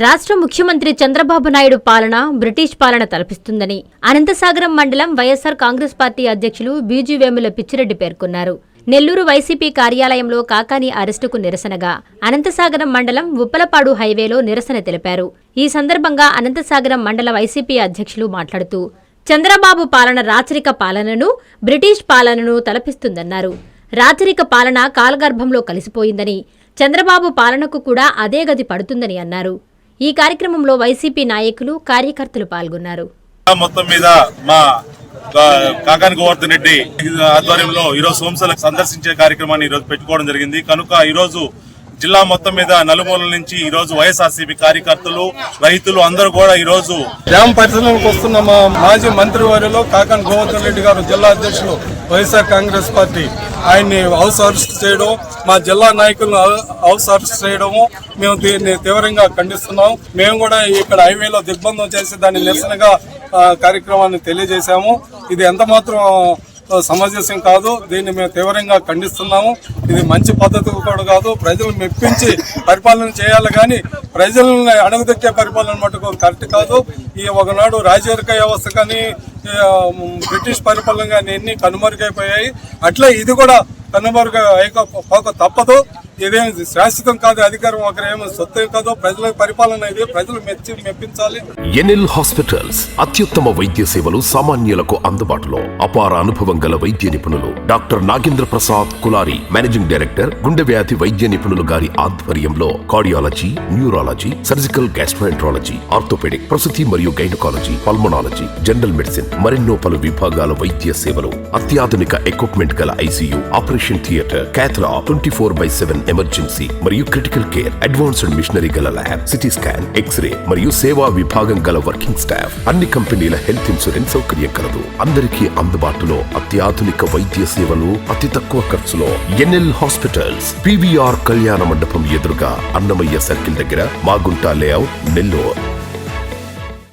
రాష్ట్ర ముఖ్యమంత్రి చంద్రబాబు నాయుడు పాలన బ్రిటిష్ పాలన తలపిస్తుందని అనంతసాగరం మండలం వైఎస్సార్ కాంగ్రెస్ పార్టీ అధ్యక్షులు బీజీ వేముల పిచ్చిరెడ్డి పేర్కొన్నారు. నెల్లూరు వైసీపీ కార్యాలయంలో కాకాని అరెస్టుకు నిరసనగా అనంతసాగరం మండలం ఉప్పలపాడు హైవేలో నిరసన తెలిపారు. ఈ సందర్భంగా అనంతసాగరం మండల వైసీపీ అధ్యక్షులు మాట్లాడుతూ చంద్రబాబు పాలన రాచరిక పాలనను బ్రిటిష్ పాలనను తలపిస్తుందన్నారు. రాచరిక పాలన కాలగర్భంలో కలిసిపోయిందని చంద్రబాబు పాలనకు కూడా అదే గది పడుతుందని అన్నారు. ఈ కార్యక్రమంలో వైసీపీ నాయకులు కార్యకర్తలు పాల్గొన్నారు. మొత్తం మీద మా కాకాని గోవర్ధన్ రెడ్డి ఆధ్వర్యంలో ఈరోజు సోమసల సందర్శించే కార్యక్రమాన్ని ఈరోజు పెట్టుకోవడం జరిగింది. కనుక ఈరోజు జిల్లా మొత్తం మీద నలుమూలల నుంచి ఈ రోజు వైఎస్ఆర్సీపీ కార్యకర్తలు రైతులు అందరూ కూడా ఈ రోజు గ్రామ పరిశీలనకు వస్తున్న మా మాజీ మంత్రి వారిలో కాకన్ గోవర్ధన్ రెడ్డి గారు జిల్లా అధ్యక్షులు వైఎస్ఆర్ కాంగ్రెస్ పార్టీ. ఆయన్ని హౌస్ అరెస్ట్ చేయడం మా జిల్లా నాయకులను హౌస్ అరెస్ట్ చేయడము మేము దీన్ని తీవ్రంగా ఖండిస్తున్నాం. మేము కూడా ఇక్కడ హైవేలో దిగ్బంధం చేసి దాన్ని నిరసనగా కార్యక్రమాన్ని తెలియజేశాము. ఇది ఎంత మాత్రం సమంజసం కాదు. దీన్ని మేము తీవ్రంగా ఖండిస్తున్నాము. ఇది మంచి పద్ధతి కూడా కాదు. ప్రజలు మెప్పించి పరిపాలన చేయాలి కానీ ప్రజలను అణగదొక్కే పరిపాలన మటుకు కరెక్ట్ కాదు. ఈ ఒకనాడు రాజరిక వ్యవస్థ కానీ బ్రిటిష్ పరిపాలన కానీ ఎన్ని కనుమరుగైపోయాయి. అట్లే ఇది కూడా కనుమరుగు పోక తప్పదు. ఇదేమి శాశ్వతం కాదు అధికారం ఒకరేమో సొత్తు కాదో ప్రజల పరిపాలన ఇది ప్రజలు మెచ్చి మెప్పించాలి. ఎన్ఎల్ హాస్పిటల్స్ అత్యుత్తమ వైద్య సేవలు సామాన్యులకు అందుబాటులో అపార అనుభవం గల వైద్య నిపుణులు doctor Nagendra Prasad Kulari managing director గుండె వ్యాధి వైద్య నిపుణులు గారి ఆధ్వర్యంలో cardiology neurology surgical gastroenterology orthopaedic ప్రసూతి మరియు గైనకాలజీ పల్మనాలజీ జనరల్ మెడిసిన్ మరెన్నో పలు విభాగాల వైద్య సేవలు అత్యాధునిక ఎక్విప్మెంట్ గల ICU operation theatre క్యాథ్లా twenty four by seven emergency మరియు క్రిటికల్ కేర్ అడ్వాన్స్డ్ మిషనరీ గల lab CT scan X ray మరియు సేవా విభాగం గల వర్కింగ్ స్టాఫ్. అన్ని కంపెనీల హెల్త్ ఇన్సూరెన్స్ సౌకర్యం కలదు. అందరికీ అందుబాటులో అత్యాధునిక వైద్య సేవలు అతి తక్కువ ఖర్చులో ఎన్ఎల్ హాస్పిటల్స్ పివిఆర్ కళ్యాణ మండపం ఎదురుగా అన్నమయ్య సర్కిల్ దగ్గర మాగుంట లేఅవుట్ నెల్లూరు.